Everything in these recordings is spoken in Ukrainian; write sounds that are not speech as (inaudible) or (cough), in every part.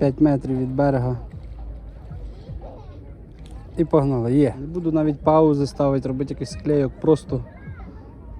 5 метрів від берега. І погнали, є. Не буду навіть паузи ставити, робити якийсь склейок, просто,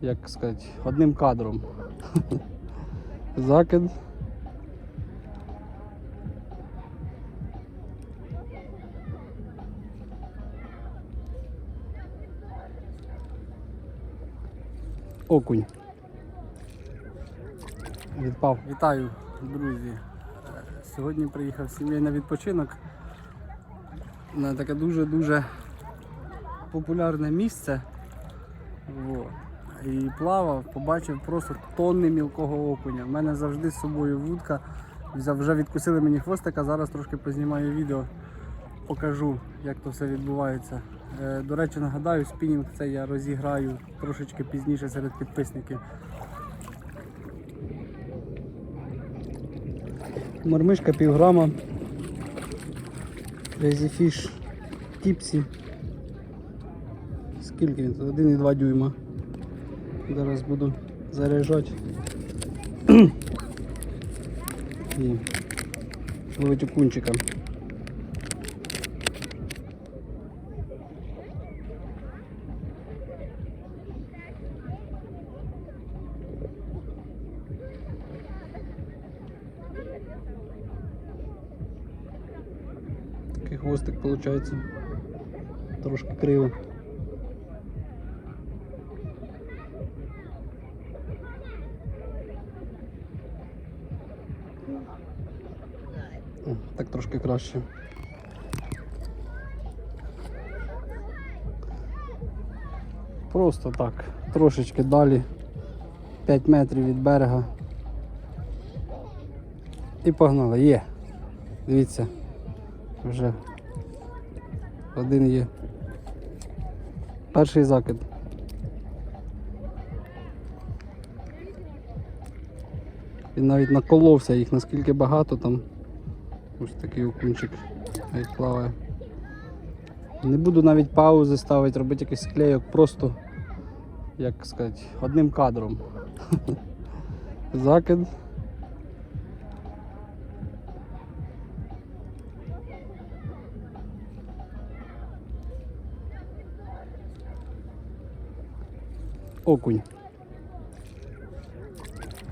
як сказати, одним кадром. (laughs) Закид. Окунь. Відпав. Вітаю, друзі. Сьогодні приїхав сім'єю на відпочинок на таке дуже-дуже популярне місце. Во. І плавав, побачив просто тонни мілкого окуня. У мене завжди з собою вудка. Вже відкусили мені хвостика, зараз трошки познімаю відео, покажу, як то все відбувається. Е, До речі, нагадаю, спінінг це я розіграю трошечки пізніше серед підписників. Мормишка півграма. Crazy Fish Tipsy. Скільки він? тут? 1,2 дюйма. Зараз буду заряджати. (clears throat) І ловити окунчика. Такий хвостик виходить. Трошки криво. Так трошки краще. Просто так, трошечки далі, 5 метрів від берега. І погнали, є. Дивіться, вже один є. Перший закид. Він навіть наколовся їх, наскільки багато там. Ось такий окунчик плаває. Не буду навіть паузи ставити, робити якийсь склейок, просто, як сказати, одним кадром. (laughs) Закид. Окунь.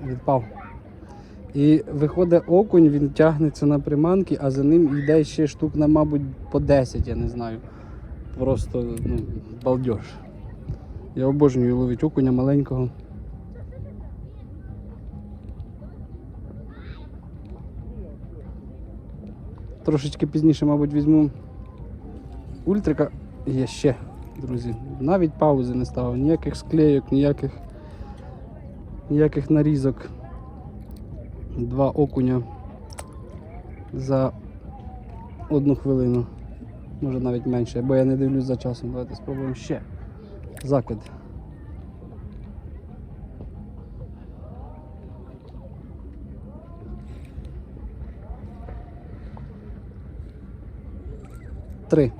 Відпав. І виходить окунь, він тягнеться на приманки, а за ним йде ще штук на, мабуть, по 10, я не знаю. Просто ну, балдеж. Я обожнюю ловити окуня маленького. Трошечки пізніше, мабуть, візьму ультрика. Є ще, друзі. Навіть паузи не ставив, ніяких склейок, ніяких, ніяких нарізок два окуня за одну хвилину. Може навіть менше, бо я не дивлюсь за часом. Давайте спробуємо ще. Закид. Три.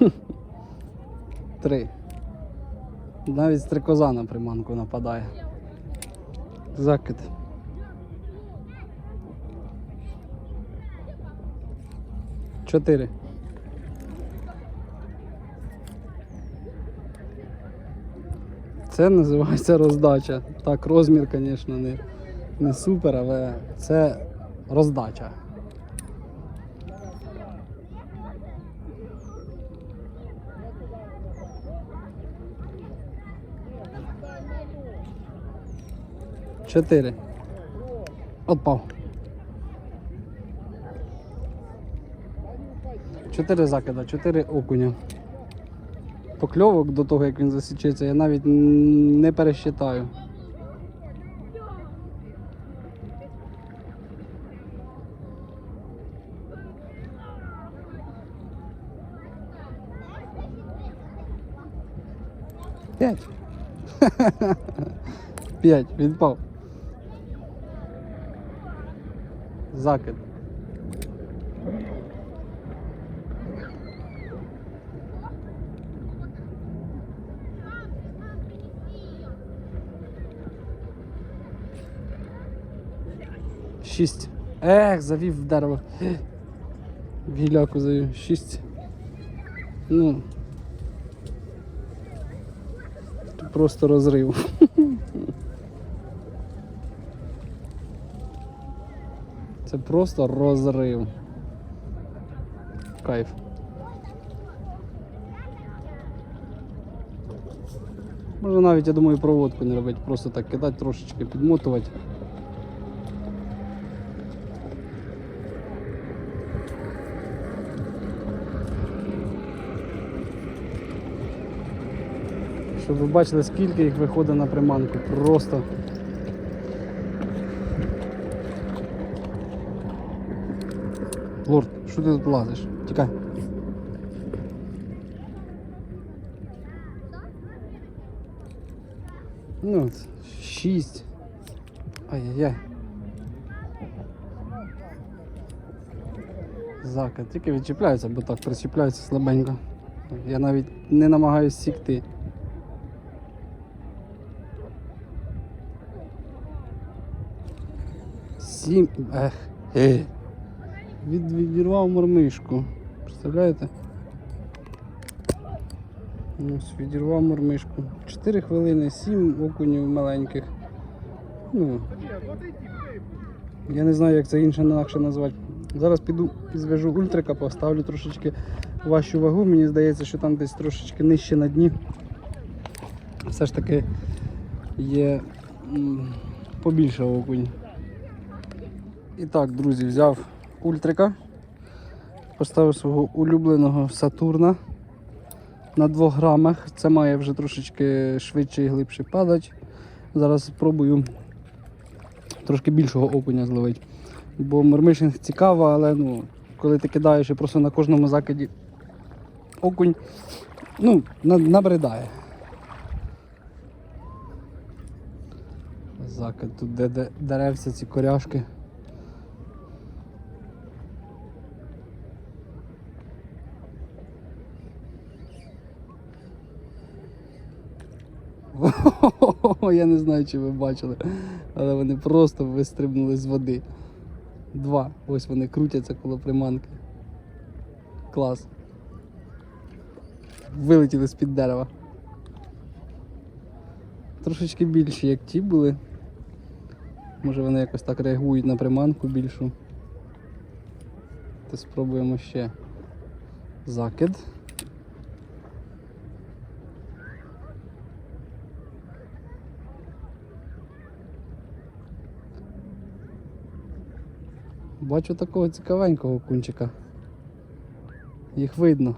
(laughs) Три. Навіть стрикоза на приманку нападає. Закид. Чотири. Це називається роздача. Так, розмір, звісно, не, не супер, але це роздача. Чотири. Отпав. Чотири закида, чотири окуня. Покльовок до того, як він засічеться, я навіть не пересчитаю. П'ять. (laughs) П'ять, відпав. закид. Шість. Ех, завів в дерево. В гіляку завів. Шість. Ну. Просто розрив. Це просто розрив. Кайф. Можна навіть, я думаю, проводку не робити, просто так кидати, трошечки підмотувати. Щоб ви бачили, скільки їх виходить на приманку. Просто. Лорд, що ти тут лазиш? Тікай. Ну, шість. Ай-яй-яй. Зака, тільки відчіпляються, бо так причіпляються слабенько. Я навіть не намагаюсь сікти. Сім. Ех. Е. Від, відірвав мормишку. Представляєте? Ось, відірвав мормишку. 4 хвилини, 7 окунів маленьких. Ну, я не знаю, як це інше інакше назвати. Зараз піду зв'яжу ультрика, поставлю трошечки важчу вагу. Мені здається, що там десь трошечки нижче на дні. Все ж таки є побільше окунь. І так, друзі, взяв ультрика, поставив свого улюбленого Сатурна на 2 грамах. Це має вже трошечки швидше і глибше падати. Зараз спробую трошки більшого окуня зловити. Бо мормишинг цікаво, але ну, коли ти кидаєш і просто на кожному закиді окунь, ну, набридає. Закид тут де, де деревця, ці коряшки. Я не знаю, чи ви бачили, але вони просто вистрибнули з води. Два. Ось вони крутяться коло приманки. Клас. Вилетіли з-під дерева. Трошечки більші, як ті були. Може вони якось так реагують на приманку більшу. То спробуємо ще закид. Бачу такого цікавенького кунчика. Їх видно.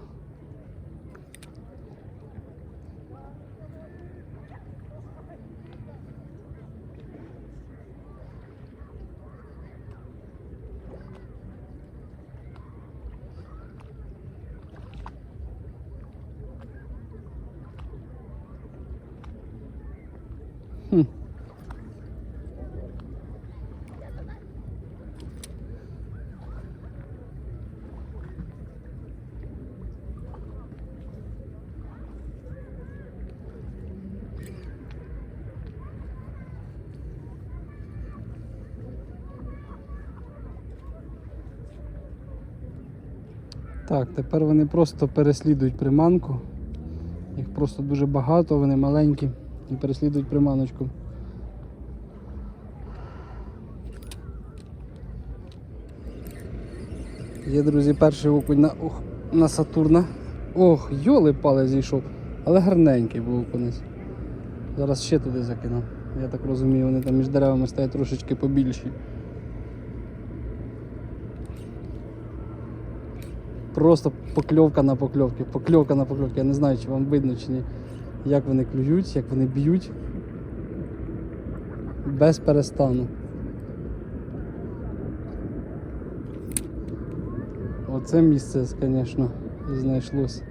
Так, тепер вони просто переслідують приманку. Їх просто дуже багато, вони маленькі і переслідують приманочку. Є, друзі, перший окунь на, ох, на Сатурна. Ох, йоли пале зійшов, але гарненький був окунець. Зараз ще туди закину. Я так розумію, вони там між деревами стоять трошечки побільші. Просто покльовка на покльовки, покльовка на покльовки. Я не знаю, чи вам видно чи ні. Як вони клюють, як вони б'ють. Без перестану. Оце місце, звісно, знайшлось.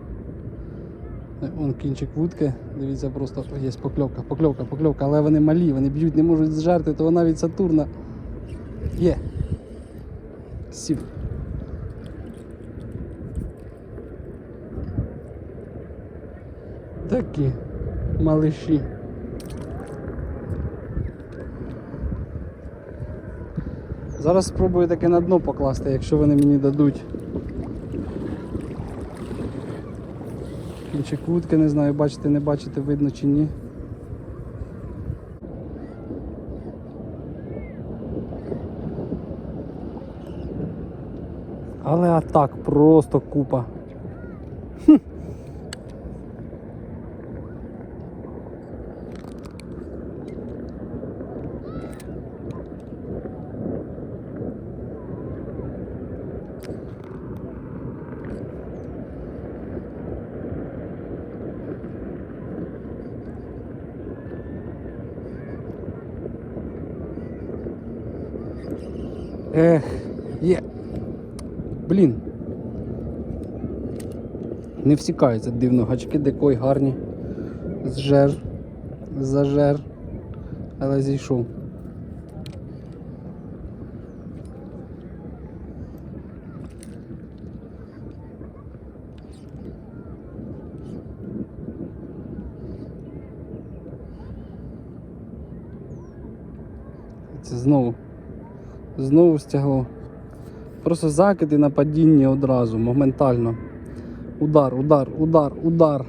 Вон кінчик вудки, дивіться, просто є покльовка, покльовка, покльовка, але вони малі, вони б'ють, не можуть зжерти, то навіть Сатурна. Є. Сів. Такі малиші. Зараз спробую таки на дно покласти, якщо вони мені дадуть. Кінчик вудки, не знаю, бачите, не бачите, видно чи ні. Але атак просто купа. Ех, є. Блін. Не всікаються дивно, гачки дикой гарні. Зжер, зажер, але зійшов. Це знову. Знову стягло. Просто закиди на падіння одразу, моментально. Удар, удар, удар, удар.